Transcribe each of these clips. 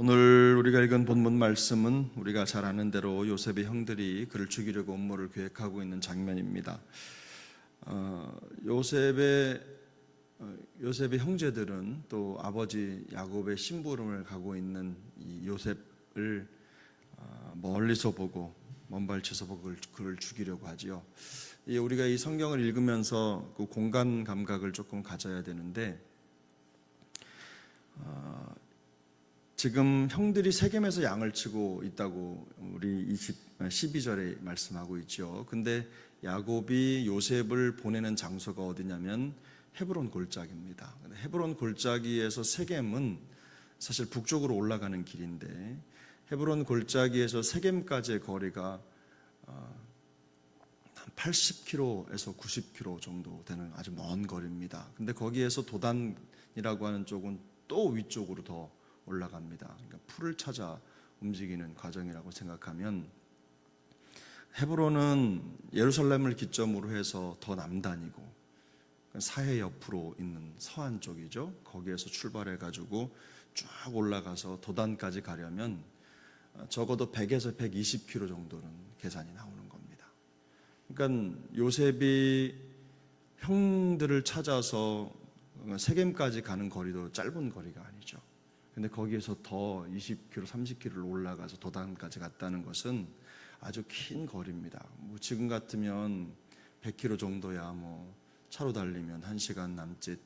오늘 우리가 읽은 본문 말씀은 우리가 잘 아는 대로 요셉의 형들이 그를 죽이려고 음모를 계획하고 있는 장면입니다. 어, 요셉의 어, 요셉의 형제들은 또 아버지 야곱의 심부름을 가고 있는 이 요셉을 어, 멀리서 보고 먼발치서 보고 그를, 그를 죽이려고 하지요. 이 우리가 이 성경을 읽으면서 그 공간 감각을 조금 가져야 되는데 어, 지금 형들이 세겜에서 양을 치고 있다고 우리 20, 12절에 말씀하고 있죠. 근데 야곱이 요셉을 보내는 장소가 어디냐면 헤브론 골짜기입니다. 헤브론 골짜기에서 세겜은 사실 북쪽으로 올라가는 길인데 헤브론 골짜기에서 세겜까지의 거리가 어, 한 80km에서 90km 정도 되는 아주 먼 거리입니다. 근데 거기에서 도단이라고 하는 쪽은 또 위쪽으로 더 올라갑니다. 그러니까 풀을 찾아 움직이는 과정이라고 생각하면 헤브론은 예루살렘을 기점으로 해서 더 남단이고 사해 옆으로 있는 서안 쪽이죠. 거기에서 출발해 가지고 쭉 올라가서 도단까지 가려면 적어도 100에서 120km 정도는 계산이 나오는 겁니다. 그러니까 요셉이 형들을 찾아서 세겜까지 가는 거리도 짧은 거리가 아니죠. 근데 거기에서 더 20km, 30km를 올라가서 도단까지 갔다는 것은 아주 긴 거리입니다. 뭐 지금 같으면 100km 정도야 뭐 차로 달리면 1시간 남짓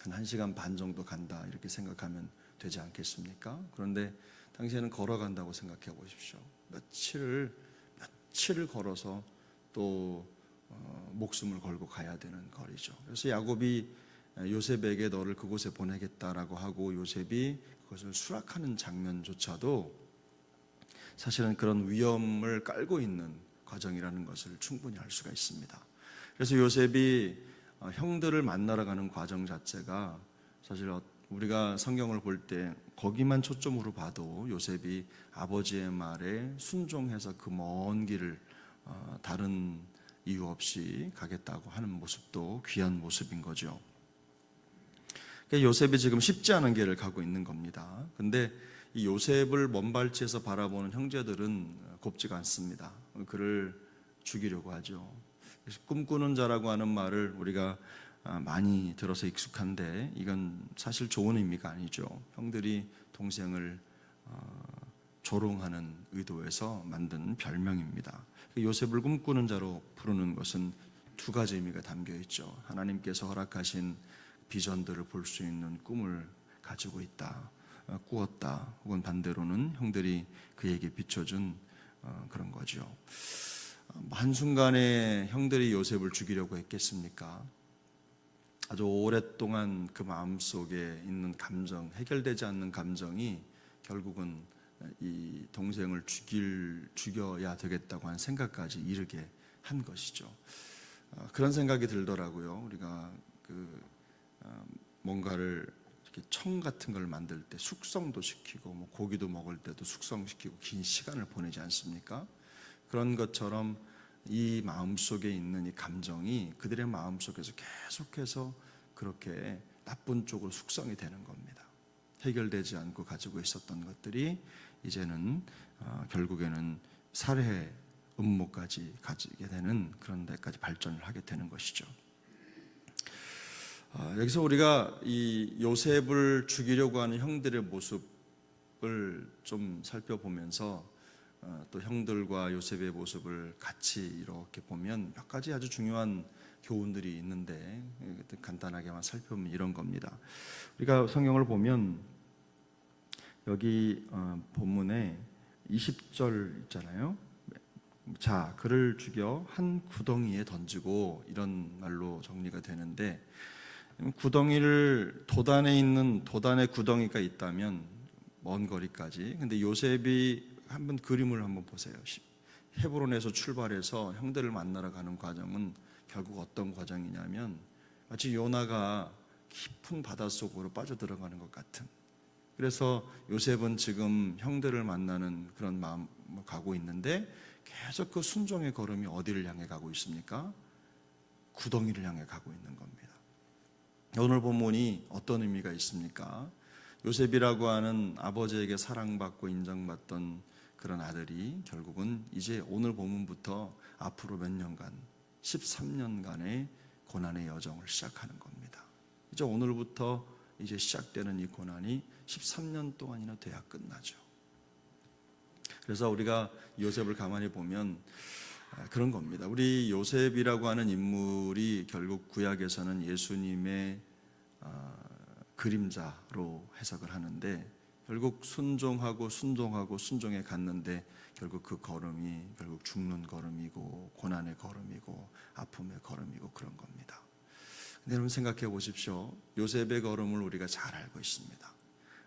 한 1시간 반 정도 간다 이렇게 생각하면 되지 않겠습니까? 그런데 당시에는 걸어간다고 생각해 보십시오. 며칠을 며칠을 걸어서 또 어, 목숨을 걸고 가야 되는 거리죠. 그래서 야곱이 요셉에게 너를 그곳에 보내겠다라고 하고 요셉이 그것을 수락하는 장면조차도 사실은 그런 위험을 깔고 있는 과정이라는 것을 충분히 알 수가 있습니다. 그래서 요셉이 어, 형들을 만나러 가는 과정 자체가 사실 어, 우리가 성경을 볼 때 거기만 초점으로 봐도 요셉이 아버지의 말에 순종해서 그 먼 길을 어, 다른 이유 없이 가겠다고 하는 모습도 귀한 모습인 거죠. 그러니까 요셉이 지금 쉽지 않은 길을 가고 있는 겁니다. 근데 이 요셉을 먼발치에서 바라보는 형제들은 곱지가 않습니다. 그를 죽이려고 하죠. 꿈꾸는 자라고 하는 말을 우리가 많이 들어서 익숙한데 이건 사실 좋은 의미가 아니죠. 형들이 동생을 어, 조롱하는 의도에서 만든 별명입니다. 요셉을 꿈꾸는 자로 부르는 것은 두 가지 의미가 담겨 있죠. 하나님께서 허락하신 비전들을 볼 수 있는 꿈을 가지고 있다, 어, 꾸었다, 혹은 반대로는 형들이 그에게 비춰준 어, 그런 거죠. 어, 한순간에 형들이 요셉을 죽이려고 했겠습니까? 아주 오랫동안 그 마음 속에 있는 감정, 해결되지 않는 감정이 결국은 이 동생을 죽일, 죽여야 되겠다고 한 생각까지 이르게 한 것이죠. 그런 생각이 들더라고요. 우리가 그 뭔가를 이렇게 청 같은 걸 만들 때 숙성도 시키고 뭐 고기도 먹을 때도 숙성시키고 긴 시간을 보내지 않습니까? 그런 것처럼 이 마음 속에 있는 이 감정이 그들의 마음 속에서 계속해서 그렇게 나쁜 쪽으로 숙성이 되는 겁니다. 해결되지 않고 가지고 있었던 것들이 이제는 어, 결국에는 살해 음모까지 가지게 되는 그런 데까지 발전을 하게 되는 것이죠. 아, 여기서 우리가 이 요셉을 죽이려고 하는 형들의 모습을 좀 살펴보면서 어, 또 형들과 요셉의 모습을 같이 이렇게 보면 몇 가지 아주 중요한 교훈들이 있는데 간단하게만 살펴보면 이런 겁니다. 우리가 성경을 보면 여기 어, 본문에 20절 있잖아요. 자, 그를 죽여 한 구덩이에 던지고 이런 말로 정리가 되는데 구덩이를 도단에 있는 도단의 구덩이가 있다면 먼 거리까지. 근데 요셉이 한번 그림을 한번 보세요. 헤브론에서 출발해서 형들을 만나러 가는 과정은 결국 어떤 과정이냐면 마치 요나가 깊은 바닷속으로 빠져들어가는 것 같은. 그래서 요셉은 지금 형들을 만나는 그런 마음 가고 있는데 계속 그 순종의 걸음이 어디를 향해 가고 있습니까? 구덩이를 향해 가고 있는 겁니다. 오늘 본문이 어떤 의미가 있습니까? 요셉이라고 하는 아버지에게 사랑받고 인정받던 그런 아들이 결국은 이제 오늘 본문부터 앞으로 몇 년간 13년간의 고난의 여정을 시작하는 겁니다. 이제 오늘부터 이제 시작되는 이 고난이 13년 동안이나 돼야 끝나죠. 그래서 우리가 요셉을 가만히 보면 아, 그런 겁니다. 우리 요셉이라고 하는 인물이 결국 구약에서는 예수님의 아, 그림자로 해석을 하는데 결국 순종하고 순종하고 순종해 갔는데 결국 그 걸음이 결국 죽는 걸음이고 고난의 걸음이고 아픔의 걸음이고 그런 겁니다. 근데 여러분 생각해 보십시오. 요셉의 걸음을 우리가 잘 알고 있습니다.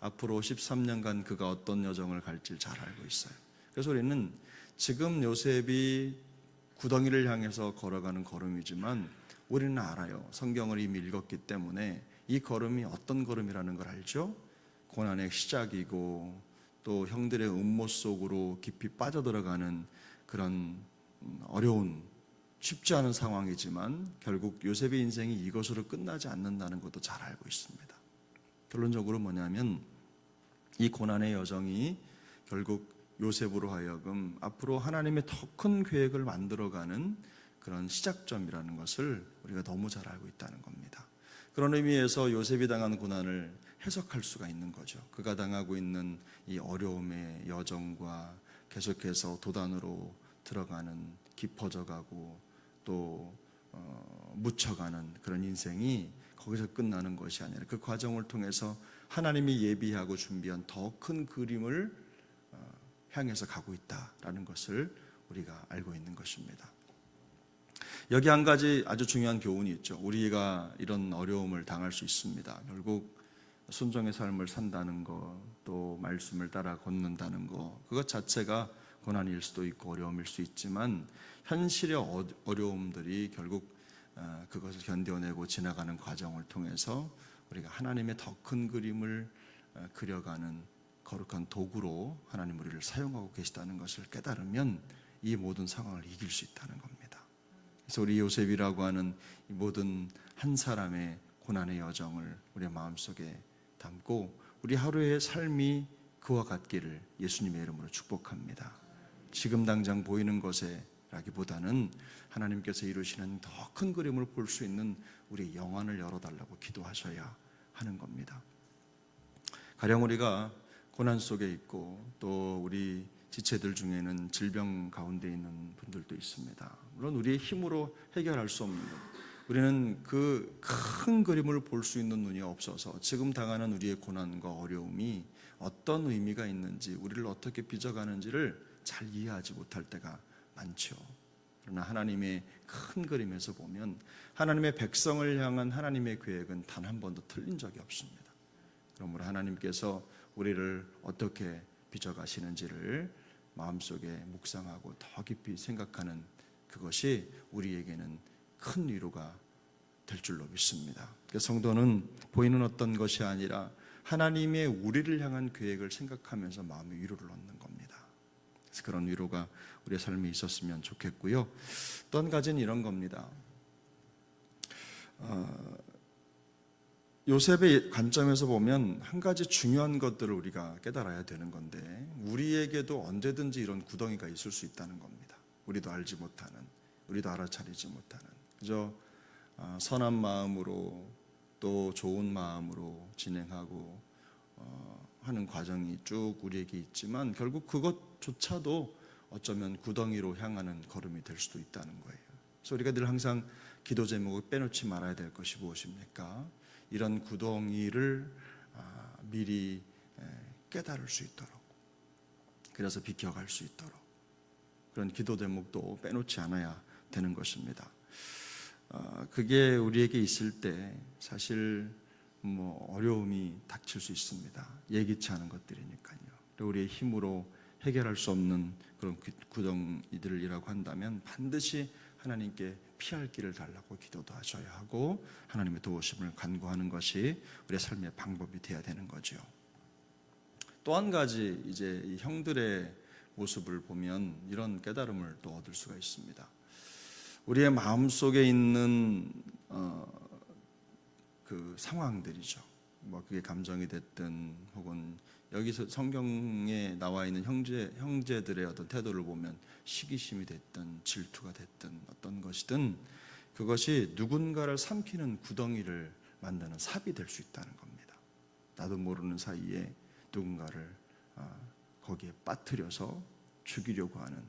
앞으로 13년간 그가 어떤 여정을 갈지 잘 알고 있어요. 그래서 우리는 지금 요셉이 구덩이를 향해서 걸어가는 걸음이지만 우리는 알아요. 성경을 이미 읽었기 때문에 이 걸음이 어떤 걸음이라는 걸 알죠? 고난의 시작이고 또 형들의 음모 속으로 깊이 빠져들어가는 그런 음, 어려운 쉽지 않은 상황이지만 결국 요셉의 인생이 이것으로 끝나지 않는다는 것도 잘 알고 있습니다. 결론적으로 뭐냐면 이 고난의 여정이 결국 요셉으로 하여금 앞으로 하나님의 더 큰 계획을 만들어가는 그런 시작점이라는 것을 우리가 너무 잘 알고 있다는 겁니다. 그런 의미에서 요셉이 당한 고난을 해석할 수가 있는 거죠. 그가 당하고 있는 이 어려움의 여정과 계속해서 도단으로 들어가는 깊어져가고 또 어, 묻혀가는 그런 인생이 거기서 끝나는 것이 아니라 그 과정을 통해서 하나님이 예비하고 준비한 더 큰 그림을 어, 향해서 가고 있다라는 것을 우리가 알고 있는 것입니다. 여기 한 가지 아주 중요한 교훈이 있죠. 우리가 이런 어려움을 당할 수 있습니다. 결국 순종의 삶을 산다는 것, 또 말씀을 따라 걷는다는 것, 그것 자체가 고난일 수도 있고 어려움일 수 있지만 현실의 어- 어려움들이 결국 어, 그것을 견뎌내고 지나가는 과정을 통해서 우리가 하나님의 더 큰 그림을 어, 그려가는 거룩한 도구로 하나님 우리를 사용하고 계시다는 것을 깨달으면 이 모든 상황을 이길 수 있다는 겁니다. 그래서 우리 요셉이라고 하는 이 모든 한 사람의 고난의 여정을 우리의 마음속에 담고 우리 하루의 삶이 그와 같기를 예수님의 이름으로 축복합니다. 지금 당장 보이는 것에 라기보다는 하나님께서 이루시는 더 큰 그림을 볼 수 있는 우리 영안을 열어달라고 기도하셔야 하는 겁니다. 가령 우리가 고난 속에 있고 또 우리 지체들 중에는 질병 가운데 있는 분들도 있습니다. 물론 우리의 힘으로 해결할 수 없는 것. 우리는 그 큰 그림을 볼 수 있는 눈이 없어서 지금 당하는 우리의 고난과 어려움이 어떤 의미가 있는지 우리를 어떻게 빚어가는지를 잘 이해하지 못할 때가 많죠. 그러나 하나님의 큰 그림에서 보면 하나님의 백성을 향한 하나님의 계획은 단 한 번도 틀린 적이 없습니다. 그러므로 하나님께서 우리를 어떻게 빚어가시는지를 마음속에 묵상하고 더 깊이 생각하는 그것이 우리에게는 큰 위로가 될 줄로 믿습니다. 그 성도는 보이는 어떤 것이 아니라 하나님의 우리를 향한 계획을 생각하면서 마음의 위로를 얻는 겁니다. 그래서 그런 위로가 우리의 삶에 있었으면 좋겠고요. 또 한 가지는 이런 겁니다. 어, 요셉의 관점에서 보면 한 가지 중요한 것들을 우리가 깨달아야 되는 건데 우리에게도 언제든지 이런 구덩이가 있을 수 있다는 겁니다. 우리도 알지 못하는, 우리도 알아차리지 못하는. 그저 어, 선한 마음으로 또 좋은 마음으로 진행하고 어, 하는 과정이 쭉 우리에게 있지만 결국 그것조차도 어쩌면 구덩이로 향하는 걸음이 될 수도 있다는 거예요. 그래서 우리가 늘 항상 기도 제목을 빼놓지 말아야 될 것이 무엇입니까? 이런 구덩이를 아, 미리 에, 깨달을 수 있도록 그래서 비켜갈 수 있도록 그런 기도 제목도 빼놓지 않아야 되는 것입니다. 아, 그게 우리에게 있을 때 사실 뭐 어려움이 닥칠 수 있습니다. 예기치 않은 것들이니까요. 우리의 힘으로 해결할 수 없는 그런 구- 구덩이들이라고 한다면 반드시 하나님께 피할 길을 달라고 기도도 하셔야 하고 하나님의 도우심을 간구하는 것이 우리의 삶의 방법이 되어야 되는 거죠. 또 한 가지 이제 이 형들의 모습을 보면 이런 깨달음을 또 얻을 수가 있습니다. 우리의 마음 속에 있는 어, 그 상황들이죠. 뭐 그게 감정이 됐든 혹은 여기서 성경에 나와 있는 형제 형제들의 어떤 태도를 보면 시기심이 됐든 질투가 됐든 어떤 것이든 그것이 누군가를 삼키는 구덩이를 만드는 삽이 될 수 있다는 겁니다. 나도 모르는 사이에 누군가를 아, 거기에 빠뜨려서 죽이려고 하는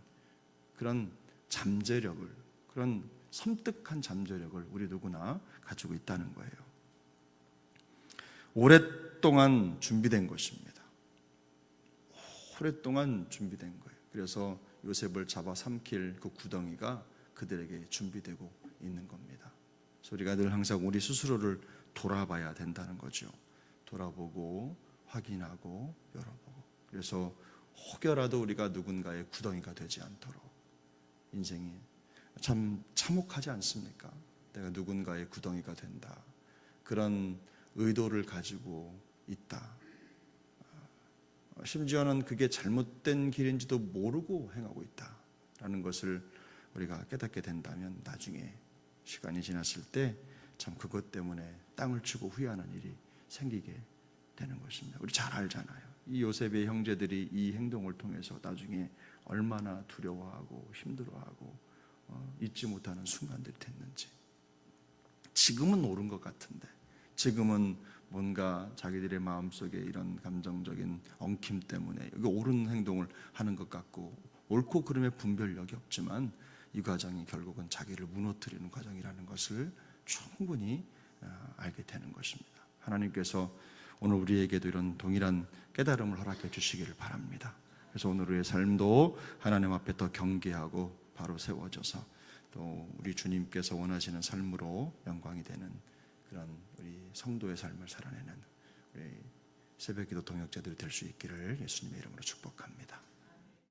그런 잠재력을 그런 섬뜩한 잠재력을 우리 누구나 가지고 있다는 거예요. 오랫동안 준비된 것입니다. 오랫동안 준비된 거예요. 그래서 요셉을 잡아 삼킬 그 구덩이가 그들에게 준비되고 있는 겁니다. 우리가 늘 항상 우리 스스로를 돌아봐야 된다는 거죠. 돌아보고 확인하고 열어보고. 그래서 혹여라도 우리가 누군가의 구덩이가 되지 않도록 인생이 참 참혹하지 않습니까? 내가 누군가의 구덩이가 된다. 그런 의도를 가지고 있다. 어, 심지어는 그게 잘못된 길인지도 모르고 행하고 있다라는 것을 우리가 깨닫게 된다면 나중에 시간이 지났을 때 참 그것 때문에 땅을 치고 후회하는 일이 생기게 되는 것입니다. 우리 잘 알잖아요. 이 요셉의 형제들이 이 행동을 통해서 나중에 얼마나 두려워하고 힘들어하고 어, 잊지 못하는 순간들이 됐는지. 지금은 옳은 것 같은데 지금은 뭔가 자기들의 마음속에 이런 감정적인 엉킴 때문에 이거 옳은 행동을 하는 것 같고 옳고 그름의 분별력이 없지만 이 과정이 결국은 자기를 무너뜨리는 과정이라는 것을 충분히 어, 알게 되는 것입니다. 하나님께서 오늘 우리에게도 이런 동일한 깨달음을 허락해 주시기를 바랍니다. 그래서 오늘 우리의 삶도 하나님 앞에 더 경계하고 바로 세워져서 또 우리 주님께서 원하시는 삶으로 영광이 되는 그런 우리 성도의 삶을 살아내는 우리 새벽기도 동역자들이 될 수 있기를 예수님의 이름으로 축복합니다.